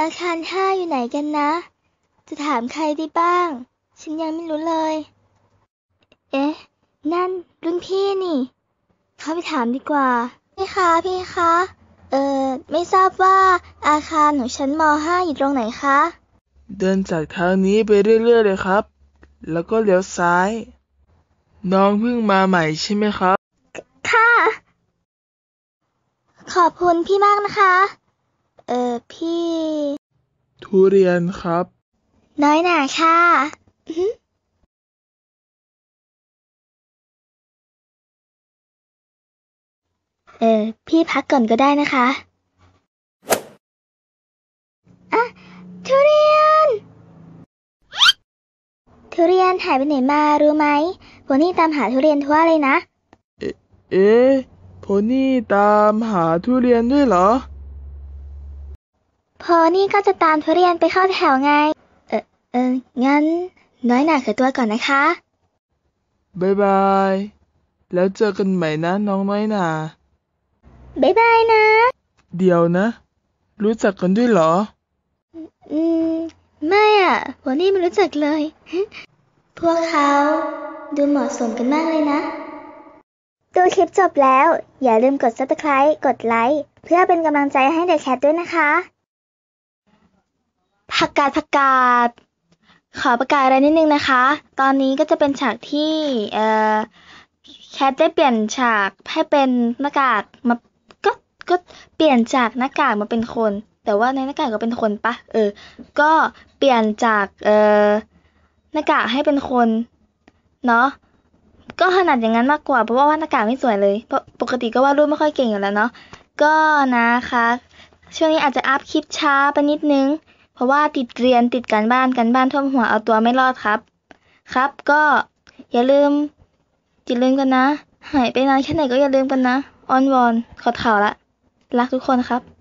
อาคารห้าอยู่ไหนกันนะ จะถามใครได้บ้าง ฉันยังไม่รู้เลย เอ๊ะ นั่นรุ่นพี่นี่ เข้าไปถามดีกว่า พี่คะ พี่คะ เอ่อ ไม่ทราบว่าอาคารของชั้นมห้าอยู่ตรงไหนคะ เดินจากทางนี้ไปเรื่อยๆเลยครับ แล้วก็เลี้ยวซ้าย น้องเพิ่งมาใหม่ใช่ไหมครับ ค่ะ ขอบคุณพี่มากนะคะ เอ่อพี่ ทุเรียนครับ น้อยหนาค่ะอื้อหือเออพี่พักก่อนก็ได้นะคะอะทุเรียน ทุเรียนหายไปไหนมารู้ไหมวันนี้ตามหาทุเรียนทั่วเลยนะ เอ๊ะโพนี่ตามหาทุเรียนด้วยเหรอ พอนี่ก็จะตามทุเรียนไปเข้าแถวไง เออเอองั้น น้อยหนาขอตัวก่อนนะคะบ๊ายบาย แล้วเจอกันใหม่นะน้องน้อยหนาบ๊ายบายนะ เดี๋ยวนะ รู้จักกันด้วยเหรอ อืม ไม่อะวันนี้ไม่รู้จักเลย พวกเขาดูเหมาะสมกันมากเลยนะ ดูคลิปจบแล้ว อย่าลืมกด subscribe กดไลค์เพื่อเป็นกำลังใจให้เด็กแคทด้วยนะคะ ผักกาดผักกาดขอประกาศอะไรนิดนึงนะคะ ตอนนี้ก็จะเป็นฉากที่เอ่อแคทได้เปลี่ยนฉากให้เป็นหน้ากากมาก็ก็เปลี่ยนจากหน้ากากมาเป็นคน แต่ว่าในหน้ากากก็เป็นคนปะเออ ก็เปลี่ยนจากเอ่อหน้ากากให้เป็นคนเนาะก็ถนัดอย่างนั้นมากกว่าเพราะว่าหน้ากากไม่สวยเลยเพราะปกติก็วาดรูปไม่ค่อยเก่งอยู่แล้วเนาะก็นะคะ ช่วงนี้อาจจะอัพคลิปช้าไปนิดนึง เพราะว่าติดเรียนติดการบ้านการบ้านท่วมหัวเอาตัวไม่รอดครับ ครับก็อย่าลืมอย่าลืมกันนะ หายไปนานแค่ไหนก็อย่าลืมกันนะ ออนวอน ขอข่าละ รักทุกคนครับ